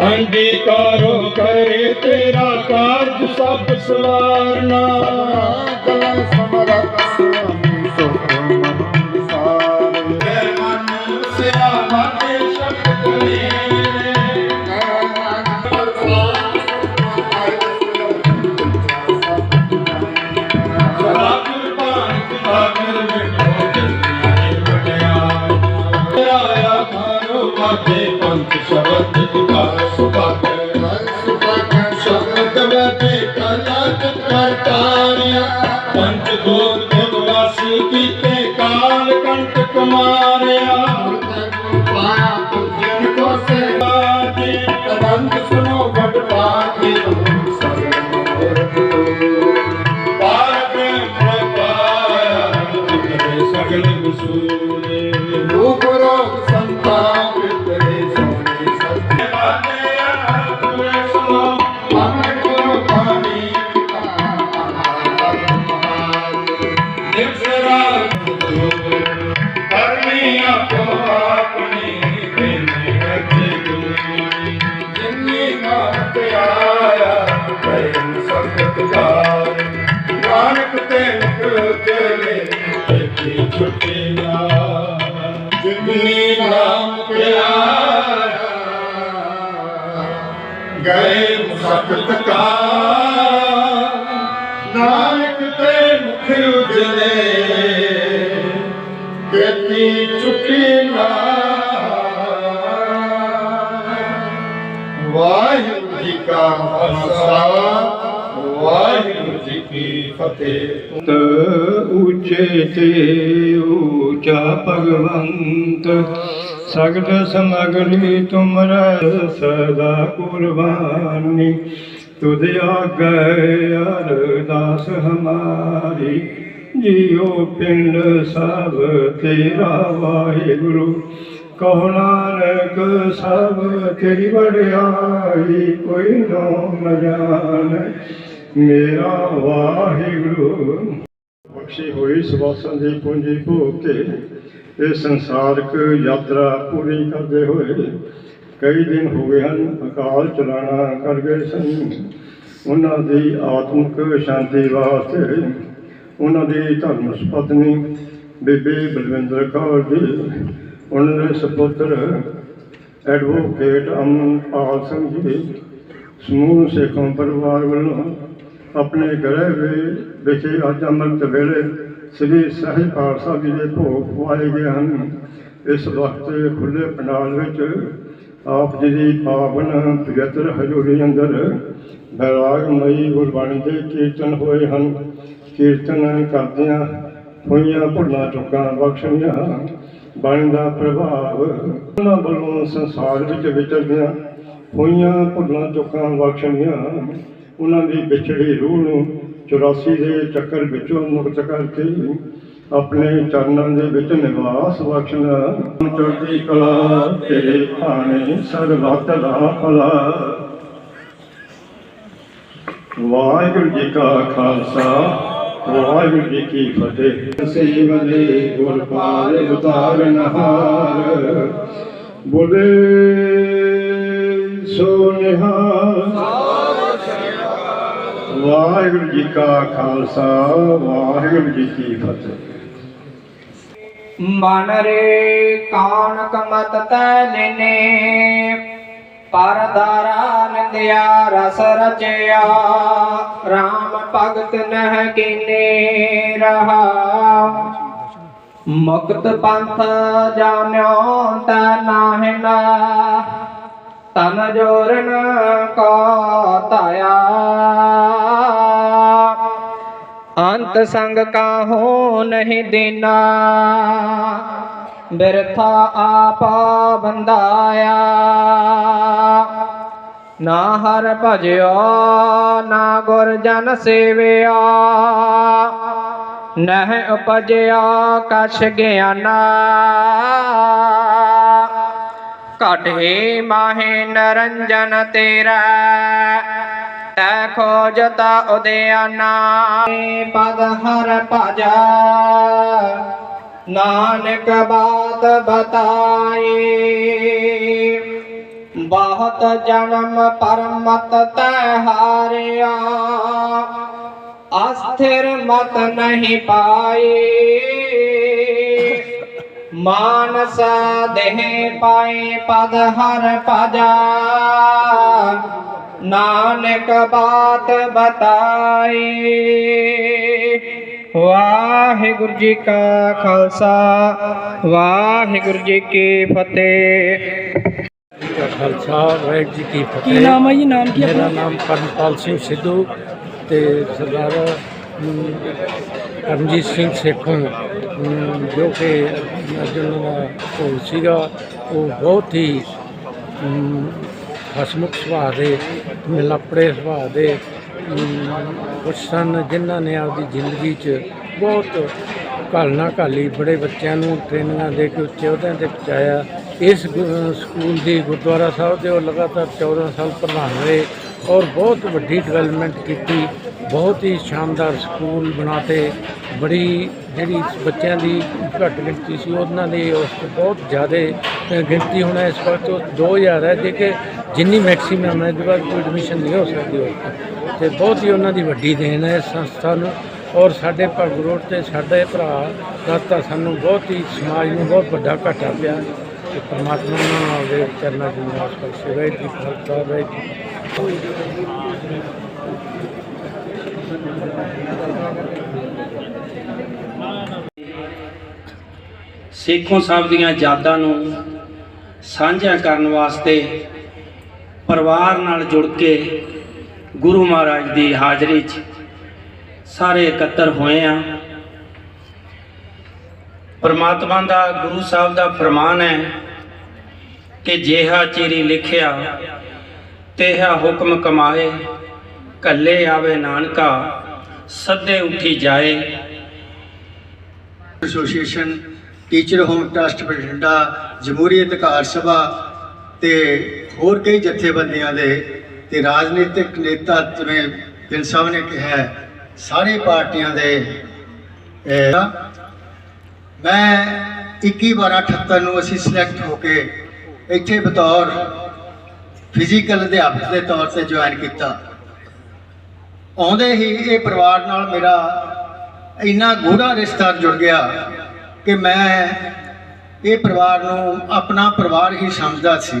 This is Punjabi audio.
ਅੰਗੀਕਾਰੋ ਕਰੇ ਤੇਰਾ ਕਾਰਜ ਸਭ ਸਵਾਰਨਾ। ਗਲਾ ਸਮਰਤ ਗਏ ਮੁਸਕਤ ਕਾ ਨਾਨਕ ਤੇ ਮੁਖ ਉਜਲੇ ਕੀਤੀ ਛੁੱਟੀ ਨਾ। ਵਾਹਿਗੁਰੂ ਜੀ ਕਾ ਖਾਲਸਾ, ਵਾਹਿਗੁਰੂ ਜੀ ਕੀ ਫਤਿਹ। ਤ ਉੱਚੇ ਤੇ ਊਚਾ ਭਗਵੰਤ ਸਗਲ ਸਮਗਲੀ ਤੁਮਰਾ ਸਦਾ ਕੁਰਬਾਨੀ। ਤੁਧ ਆਗੇ ਅਰਦਾਸ ਹਮਾਰੀ। ਜੀਉ ਪਿੰਡ ਸਭ ਤੇਰਾ ਵਾਹਿਗੁਰੂ। ਕਹੋ ਨਾਨਕ ਸਭ ਤੇਰੀ ਵਡਿਆਈ, ਕੋਈ ਨੋ ਨ ਮੇਰਾ ਵਾਹਿਗੁਰੂ। ਬਖਸ਼ੀ ਹੋਈ ਸਵਾਸਾਂ ਦੀ ਪੂੰਜੀ ਭੋਗ ਕੇ ਇਹ ਸੰਸਾਰਕ ਯਾਤਰਾ ਪੂਰੀ ਕਰਦੇ ਹੋਏ ਕਈ ਦਿਨ ਹੋ ਗਏ ਹਨ, ਅਕਾਲ ਚਲਾਣਾ ਕਰ ਗਏ ਸਨ। ਉਹਨਾਂ ਦੀ ਆਤਮਿਕ ਸ਼ਾਂਤੀ ਵਾਸਤੇ ਉਹਨਾਂ ਦੀ ਧਰਮ ਸੁਪਤਨੀ ਬੀਬੀ ਬਲਵਿੰਦਰ ਕੌਰ ਜੀ, ਉਹਨਾਂ ਦੇ ਸੁਪੁੱਤਰ ਐਡਵੋਕੇਟ ਅਮਨਪਾਲ ਸਿੰਘ ਜੀ, ਸਮੂਹ ਸਿੱਖਾਂ ਪਰਿਵਾਰ ਵੱਲੋਂ ਆਪਣੇ ਗ੍ਰਹਿ ਵਿੱਚ ਅੱਜ ਅੰਮ੍ਰਿਤ ਵੇਲੇ ਸ੍ਰੀ ਸਹਿਜ ਪਾਠ ਸਾਹਿਬ ਜੀ ਦੇ ਭੋਗ ਪਵਾਏ ਗਏ ਹਨ। ਇਸ ਵਕਤ ਖੁੱਲੇ ਪੰਡਾਲ ਵਿੱਚ ਆਪ ਜੀ ਦੀ ਪਾਵਨ ਪਵਿੱਤਰ ਹਜ਼ੂਰੀ ਅੰਦਰ ਬੈਰਾਗਮਈ ਗੁਰਬਾਣੀ ਦੇ ਕੀਰਤਨ ਹੋਏ ਹਨ। ਕੀਰਤਨ ਕਰਦਿਆਂ ਹੋਈਆਂ ਭੁੱਲਾਂ ਚੁੱਕਾਂ ਬਖਸ਼ਣੀਆਂ ਬਾਣੀ ਦਾ ਪ੍ਰਭਾਵ। ਉਹਨਾਂ ਵੱਲੋਂ ਸੰਸਾਰ ਵਿੱਚ ਵਿਚਰਦਿਆਂ ਹੋਈਆਂ ਭੁੱਲਾਂ ਚੁੱਕਾਂ ਬਖਸ਼ਣੀਆਂ ਉਹਨਾਂ ਦੀ ਵਿਛੜੀ ਰੂਹ ਨੂੰ 84 ਦੇ ਚੱਕਰ ਵਿੱਚੋਂ ਮੁਕਤ ਕਰਕੇ ਆਪਣੇ ਚਰਨਾਂ ਦੇ ਵਿੱਚ ਨਿਵਾਸ ਬਖਸ਼ਣਾ। ਚੜ੍ਹਦੀ ਕਲਾ, ਤੇਰੇ ਭਾਣੇ ਸਰਬੱਤ ਦਾ ਭਲਾ। ਵਾਹਿਗੁਰੂ ਜੀ ਕਾ ਖਾਲਸਾ ਵਾਹਿਗੁਰੂ ਜੀ ਕੀ ਫਤਿਹ। ਸੇਵਲੇ ਗੁਰ ਪਾਲ ਉਤਾਰਨ ਹਾਰ ਬੋਲੇ ਸੋ ਨਿਹਾਲ ਵਾਹਿਗੁਰੂ ਜੀ ਕਾ ਖਾਲਸਾ ਵਾਹਿਗੁਰੂ ਜੀ ਕੀ ਫਤਿਹ। ਮਨ ਰੇ ਕਾਣ ਕਮਤ ਤੈ ਲੈਨੇ ਪਰਦਾਰਾ ਨਿੰਦਿਆ, ਰਸ ਰਚਿਆ। RAM ਭਗਤ ਨਹਿ ਕੀਨੇ ਰਹਾ। ਮੁਕਤ ਪੰਥ ਜਾਣਿਓ ਤਾ ਨਾਹਿ ਤਨ ਜੋਰਨ ਕੋ ਤਾਇਆ ਅੰਤ ਸੰਗ ਕਾਹੋ ਨਹੀਂ ਦੇਨਾ ਬਿਰਥਾ ਆਪਾ ਬੰਦਾਇਆ। ਨਾ ਹਰ ਭਜਿਓ, ਨਾ ਗੁਰ ਜਨ ਸੇਵਿਆ। ਨਹਿ ਉਪਜਿਆ ਕਛ ਗਿਆਨਾ। ਘਟੇ ਮਾਹੇ ਨਰੰਜਨ ਤੇਰਾ। ਤੈ ਖੋਜਤ ਉਦਿਆਨਾ। ਪਦ ਹਰ ਭਜਾ। ਨਾਨਕ ਬਾਤ ਬਤਾਏ। ਬਹੁਤ ਜਨਮ ਪਰਮਤ ਤੈ ਹਾਰਿਆ। ਅਸਥਿਰ ਮਤ ਨਹੀਂ ਪਾਈ ਮਾਨਸ ਦੇਹ ਪਾਏ ਪਦ ਹਰ ਭਜਾ। ਨਾਨਕ ਬਾਤ ਬਤਾਏ। ਵਾਹਿਗੁਰੂ ਜੀ ਕਾ ਖਾਲਸਾ ਵਾਹਿਗੁਰੂ ਜੀ ਕੀ ਫਤਿਹ ਖਾਲਸਾ ਵਾਹਿਗੁਰੂ ਜੀ ਕੀ ਫਤਿਹ। ਕੀ ਨਾਮ ਹੈ ਜੀ? ਨਾਮ ਕੀ ਮੇਰਾ ਆਪਣਾ? ਨਾਮ ਕਰਨਪਾਲ ਸਿੰਘ ਸਿੱਧੂ ਤੇ ਸਰਦਾਰ ਕਰਮਜੀਤ ਸਿੰਘ ਸੇਖੋਂ ਜੋ ਕਿ ਦਾ ਉਹ ਸੀਗਾ ਉਹ ਬਹੁਤ ਹੀ ਹਸਮੁਖ ਸੁਭਾਅ ਦੇ ਮਿਲਾਪੜੇ ਸੁਭਾਅ ਦੇ ਅਮ, ਕੁਛ ਸਨ ਜਿਨ੍ਹਾਂ ਨੇ ਆਪਦੀ ਜ਼ਿੰਦਗੀ 'ਚ ਬਹੁਤ ਘਾਲਣਾ ਘਾਲੀ ਬੜੇ ਬੱਚਿਆਂ ਨੂੰ ਟ੍ਰੇਨਿੰਗਾਂ ਦੇ ਕੇ ਉੱਚੇ ਅਹੁਦਿਆਂ ਤੇ ਪਹੁੰਚਾਇਆ। ਇਸ ਸਕੂਲ ਦੀ ਗੁਰਦੁਆਰਾ ਸਾਹਿਬ ਦੇ ਉਹ ਲਗਾਤਾਰ 14 ਸਾਲ ਪ੍ਰਧਾਨ ਰਹੇ ਔਰ ਬਹੁਤ ਵੱਡੀ ਡਿਵੈਲਪਮੈਂਟ ਕੀਤੀ। ਬਹੁਤ ਹੀ ਸ਼ਾਨਦਾਰ ਸਕੂਲ ਬਣਾਤੇ। ਬੜੀ ਜਿਹੜੀ ਬੱਚਿਆਂ ਦੀ ਘੱਟ ਗਿਣਤੀ ਸੀ ਉਹਨਾਂ ਦੀ ਉਸ ਤੋਂ ਬਹੁਤ ਜ਼ਿਆਦਾ ਗਿਣਤੀ ਹੁਣ ਇਸ ਵਕਤ ਉਹ 2000 ਹੈ। ਜੇ ਕਿ ਜਿੰਨੀ ਮੈਕਸਿਮਮ ਹੈ ਇਹਦੇ ਬਾਅਦ ਕੋਈ ਐਡਮਿਸ਼ਨ ਨਹੀਂ ਹੋ ਸਕਦੀ ਉਸ ਤੇ ਬਹੁਤ ਹੀ ਉਹਨਾਂ ਦੀ ਵੱਡੀ ਦੇਣ ਹੈ ਇਸ ਸੰਸਥਾ ਨੂੰ। ਔਰ ਸਾਡੇ ਭਗਤ ਰੋਡ ਤੇ ਸਾਡੇ ਭਰਾ ਦਾਤਾ ਸਾਨੂੰ ਬਹੁਤ ਹੀ ਸਮਾਜ ਨੂੰ ਬਹੁਤ ਵੱਡਾ ਘਾਟਾ ਪਿਆ। ਤੇ ਪਰਮਾਤਮਾ ਨੂੰ ਉਹਦੇ ਚਰਨਾਂ 'ਚ ਨਿਵਾਸ ਬਖਸ਼ੇ ਵਾਹਿਗੁਰੂ ਜੀ ਖਾਲਸਾ, ਵਾਹਿਗੁਰੂ। ਜੀ ਸੇਖੋਂ ਸਾਹਿਬ ਦੀਆਂ ਯਾਦਾਂ ਨੂੰ ਸਾਂਝਾ ਕਰਨ ਵਾਸਤੇ ਪਰਿਵਾਰ ਨਾਲ ਜੁੜ ਕੇ ਗੁਰੂ ਮਹਾਰਾਜ ਦੀ ਹਾਜ਼ਰੀ 'ਚ ਸਾਰੇ ਇਕੱਤਰ ਹੋਏ ਆ। ਪਰਮਾਤਮਾ ਦਾ, ਗੁਰੂ ਸਾਹਿਬ ਦਾ ਫਰਮਾਨ ਹੈ ਕਿ ਜਿਹਾ ਚੀਰੀ ਲਿਖਿਆ, ਤੇਹਾ ਹੁਕਮ ਕਮਾਏ ਕੱਲੇ ਆਵੇ ਨਾਨਕਾ, ਸੱਦੇ ਉੱਠੀ ਜਾਏ। Association teacher home trust Bathinda, Jamhuri Adhikar Sabha ਤੇ ਹੋਰ ਕਈ ਜਥੇਬੰਦੀਆਂ ਦੇ ਤੇ ਰਾਜਨੀਤਿਕ ਨੇਤਾ ਜਿਵੇਂ ਗਿੱਲ ਸਾਹਿਬ ਨੇ ਕਿਹਾ ਸਾਰੇ ਪਾਰਟੀਆਂ ਦੇ ਮੈਂ 21 12 78 ਨੂੰ ਅਸੀਂ ਸਿਲੈਕਟ ਹੋ ਕੇ ਇੱਥੇ ਬਤੌਰ ਫਿਜ਼ੀਕਲ ਅਧਿਆਪਕ ਦੇ ਤੌਰ ਤੇ ਜੁਆਇਨ ਕੀਤਾ। ਆਉਂਦੇ ਹੀ ਇਹ ਪਰਿਵਾਰ ਨਾਲ ਮੇਰਾ ਇੰਨਾ ਗੂੜਾ ਰਿਸ਼ਤਾ ਜੁੜ ਗਿਆ ਕਿ ਮੈਂ ਇਹ ਪਰਿਵਾਰ ਨੂੰ ਆਪਣਾ ਪਰਿਵਾਰ ਹੀ ਸਮਝਦਾ ਸੀ।